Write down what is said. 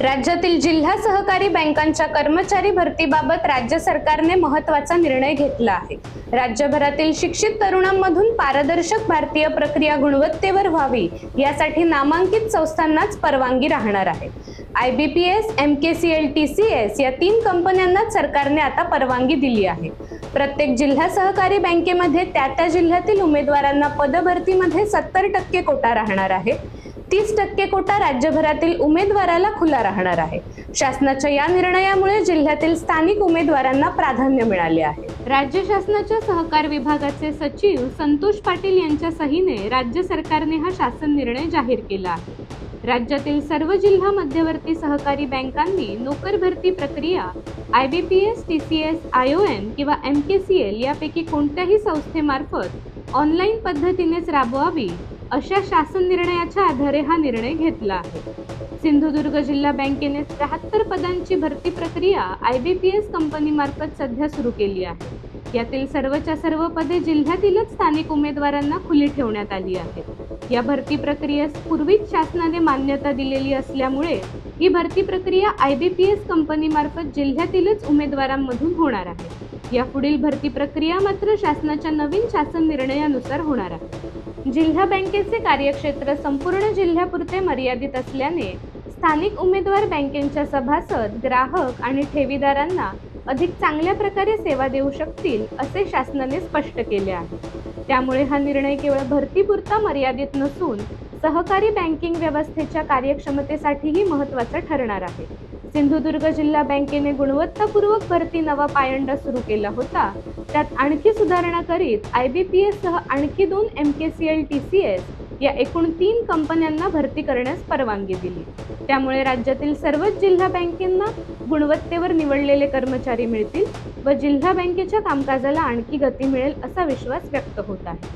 राज्यातील जिल्हा सहकारी बँकांच्या कर्मचारी भरतीबाबत राज्य सरकारने महत्त्वाचा निर्णय घेतला आहे. राज्यभरातील शिक्षित तरुणांमधून पारदर्शक भारतीय प्रक्रिया गुणवत्तेवर व्हावी यासाठी नामांकित संस्थांनाच परवानगी राहणार आहे. I B P S M K C L T C S या तीन कंपन्यांनाच सरकारने आता परवानगी दिली आहे. प्रत्येक जिल्हा सहकारी बँकेमध्ये त्या त्या जिल्ह्यातील उमेदवारांना पदभरतीमध्ये सत्तर टक्के कोटा राहणार आहे. तीस टक्के कोटा राज्यभरातील उमेदवाराला खुला राहणार आहे. शासनाच्या या निर्णयामुळे जिल्ह्यातील स्थानिक उमेदवारांना प्राधान्य मिळाले आहे. राज्य शासनाच्या सहकार विभागाचे सचिव संतोष पाटील यांच्या सहीने राज्य सरकारने हा शासन निर्णय जाहीर केला आहे. राज्यातील सर्व जिल्हा मध्यवर्ती सहकारी बँकांनी नोकर भरती प्रक्रिया I B P S T C S I O M किंवा एम के सी एल यापैकी कोणत्याही संस्थेमार्फत ऑनलाईन पद्धतीनेच राबवावी अशा शासन निर्णयाच्या आधारे हा निर्णय घेतला आहे. सिंधुदुर्ग जिल्हा बँकेने त्र्याहत्तर पदांची भरती प्रक्रिया आय बी पी एस कंपनीमार्फत सध्या सुरू केली आहे. यातील सर्वच्या सर्व पदे जिल्ह्यातीलच स्थानिक उमेदवारांना खुली ठेवण्यात आली आहेत. या भरती प्रक्रियेस पूर्वीच शासनाने मान्यता दिलेली असल्यामुळे ही भरती प्रक्रिया आय बी पी एस कंपनीमार्फत जिल्ह्यातीलच उमेदवारांमधून होणार आहे. या पुढील भरती प्रक्रिया मात्र शासनाच्या नवीन शासन निर्णयानुसार होणार आहे. जिल्हा बँकेचे कार्यक्षेत्र संपूर्ण जिल्ह्यापुरते मर्यादित असल्याने स्थानिक उमेदवार बँकेच्या सभासद ग्राहक आणि ठेवीदारांना अधिक चांगल्या प्रकारे सेवा देऊ शकतील असे शासनाने स्पष्ट केले आहे. त्यामुळे हा निर्णय केवळ भरतीपुरता मर्यादित नसून सहकारी बँकिंग व्यवस्थेच्या कार्यक्षमतेसाठीही महत्त्वाचा ठरणार आहे. सिंधुदुर्ग जिल्हा बँकेने गुणवत्तापूर्वक भरती नवा पायंडा सुरू केला होता. त्यात आणखी सुधारणा करीत आय बी पी एस सह आणखी दोन M K C L T C S या एकूण तीन कंपन्यांना भरती करण्यास परवानगी दिली. त्यामुळे राज्यातील सर्वच जिल्हा बँकेंना गुणवत्तेवर निवडलेले कर्मचारी मिळतील व जिल्हा बँकेच्या कामकाजाला आणखी गती मिळेल असा विश्वास व्यक्त होत आहे.